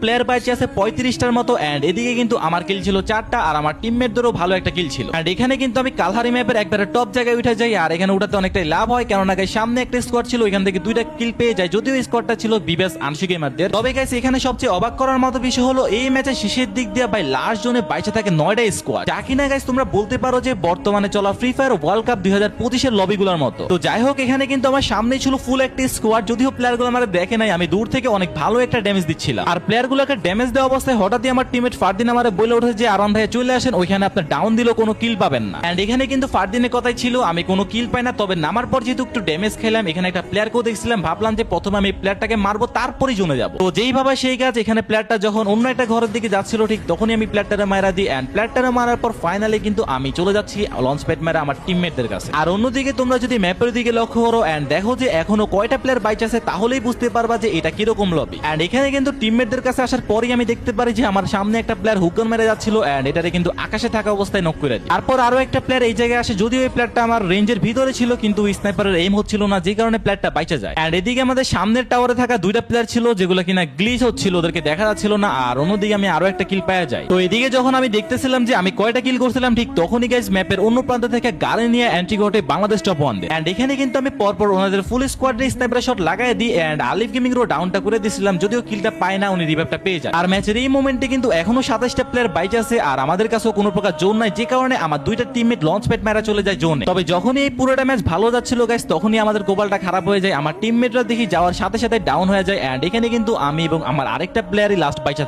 Player বাইচে আছে পঁয়ত্রিশটার মতো and এদিকে কিন্তু আমার কিল ছিল চারটা আর আমার টিমমেটদেরও ভালো একটা কিল ছিল। আর এখানে কিন্তু আমি কালহারি ম্যাপের একবারে টপ জায়গায় উঠে যাই আর এখানে উঠাতে অনেকটাই লাভ হয় কেননা গাইস সামনে একটা স্কোয়াড ছিল, ওইখান থেকে দুইটা কিল পেয়ে যায়। যদিও স্কোয়াডটা ছিল বিবেস আংশিক গেমারদের তবে গাইস এখানে সবচেয়ে অবাক করার মতো বিষয় হলো এই ম্যাচের শেষের দিক দিয়ে ভাই লাস্ট জোনে বাইচে থাকে নয়টা স্কোয়াড যা কিনা গাইস তোমরা বলতে পারো যে বর্তমানে চলা ফ্রি ফায়ার ওয়ার্ল্ড কাপ দুই হাজার পঁচিশের লবিগুলোর মতো। তো যাই হোক, এখানে কিন্তু আমার সামনে ছিল ফুল একটা স্কোয়াড যদিও প্লেয়ারগুলো আমার দেখে নাই, আমি দূর থেকে অনেক ভালো একটা ড্যামেজ দিচ্ছিলাম। আর প্লেয়ার গুলোকে ড্যামেজ দেওয়া অবস্থায় হঠাৎই আমার টিমেট ফারদিন আমার বলে উঠেছে যে, আরাম ভাইয়া চলে আসেন, ওইখানে আপনার ডাউন দিলেও কোনো কিল পাবেন না। এন্ড এখানে কিন্তু ফারদিনের কথাই ছিল, আমি কোনো কিল পাই না। তবে নামার পর যেহেতু একটু ড্যামেজ খেলাম, এখানে একটা প্লেয়ারকেও দেখছিলাম, ভাবলাম যে প্রথমে আমি প্লেয়ারটাকে মারবো, তারপরেই জমে যাব। তো যেইভাবে সেই কাজ, এখানে প্লেয়ারটা যখন অন্য একটা ঘরের দিকে যাচ্ছিল, ঠিক তখনই আমি প্লেয়ারটারে মারা দিই। এন্ড প্লেয়ারটারে মারার পর ফাইনালি কিন্তু আমি চলে যাচ্ছি লঞ্চ প্যাড মেরা আমার টিমমেটদের কাছে। আর অন্যদিকে তোমরা যদি ম্যাপের দিকে লক্ষ্য করো এন্ড দেখো যে এখনও কয়টা প্লেয়ার বাইচ আছে, তাহলেই বুঝতে পারবা যে এটা কীরকম লবি এন্ড এখানে কিন্তু টিমমেটদের কাছে আসার পরেই আমি দেখতে পারি যে আমার সামনে একটা প্লেয়ার হুকন মেরে যাচ্ছিল এন্ড এটারে কিন্তু আকাশে থাকা অবস্থায় নক করে তারপর আরও একটা প্লেয়ার এই জায়গায় আসে, যদিও এই প্লেয়ারটা আমার রেঞ্জের ভিতরে ছিল, কিন্তু স্নাইপারের এইম হচ্ছিল না, যে কারণে প্লেয়ারটা বাইচে যায়। এন্ড এদিকে আমাদের সামনের টাওয়ারে থাকা দুইটা প্লেয়ার ছিল, যেগুলো কিনা গ্লিচ হচ্ছিল, ওদেরকে দেখা যাচ্ছিল না, আর অন্যদিকে আমি আরও একটা কিল পাওয়া যায়। তো এদিকে যখন আমি দেখতেছিলাম যে আমি কয়টা কিল করছিলাম, ঠিক তখনই গাইজ ম্যাপের অন্য প্রান্ত থেকে গাড়ি নিয়ে এন্ট্রি ঘটে বাংলাদেশ টপ ওয়ান এন্ড এখানে কিন্তু আমি পরপর ওনাদের ফুল স্কোয়াডে স্নাইপার শট লাগাই দিই এন্ড আলিফ গেমিং রো ডাউনটা করে দিয়েছিলাম যদিও কিলটা পায় না, উনি রিভাইভটা পেয়ে যায়। আর ম্যাচের এই মোমেন্টে কিন্তু এখনও সাতাশটা প্লেয়ার বাইচ আছে, আর আমাদের কাছেও কোনো প্রকার জোন নাই, যে কারণে আমার দুইটা টিমমেট লঞ্চ প্যাড মারা চলে যায় জোনে। তবে যখনই এই পুরোটা ম্যাচ ভালো যাচ্ছিল গাইস তখনই আমাদের গোপালটা খারাপ হয়ে যায়। আমার টিমমেটরা দেখি যাওয়ার সাথে সাথে ডাউন হয়ে যায় এন্ড এখানে কিন্তু আমি এবং আমার আরেকটা প্লেয়ারই লাস্ট বাইচা